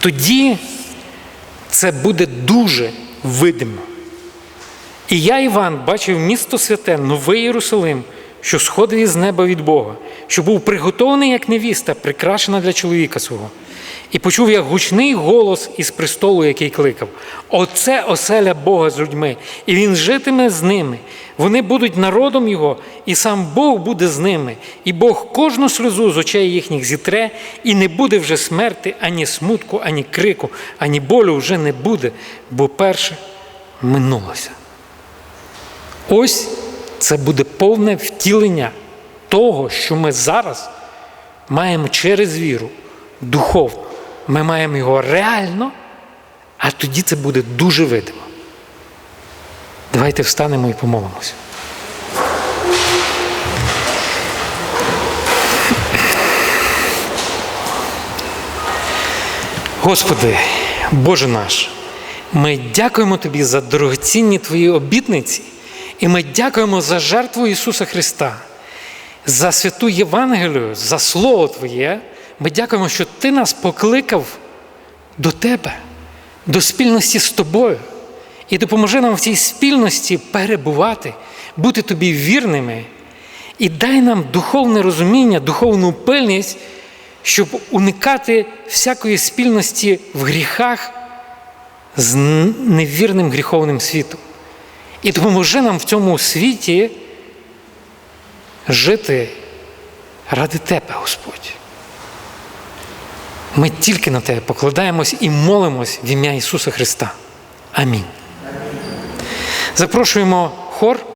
тоді це буде дуже видимо. І я, Іван, бачив місто святе, новий Єрусалим, що сходив із неба від Бога, що був приготований як невіста, прикрашена для чоловіка свого. І почув я гучний голос із престолу, який кликав: Оце оселя Бога з людьми, і він житиме з ними. Вони будуть народом Його, і сам Бог буде з ними, і Бог кожну сльозу з очей їхніх зітре, і не буде вже смерти, ані смутку, ані крику, ані болю вже не буде, бо перше минулося. Ось це буде повне втілення того, що ми зараз маємо через віру духовно. Ми маємо його реально, а тоді це буде дуже видимо. Давайте встанемо і помолимося. Господи, Боже наш, ми дякуємо Тобі за дорогоцінні Твої обітниці, і ми дякуємо за жертву Ісуса Христа, за святу Євангелію, за Слово Твоє. Ми дякуємо, що Ти нас покликав до Тебе, до спільності з Тобою. І допоможи нам в цій спільності перебувати, бути Тобі вірними. І дай нам духовне розуміння, духовну пильність, щоб уникати всякої спільності в гріхах з невірним гріховним світом. І допоможи нам в цьому світі жити ради Тебе, Господь. Ми тільки на Тебе покладаємось і молимось в ім'я Ісуса Христа. Амінь. Запрошуємо хор.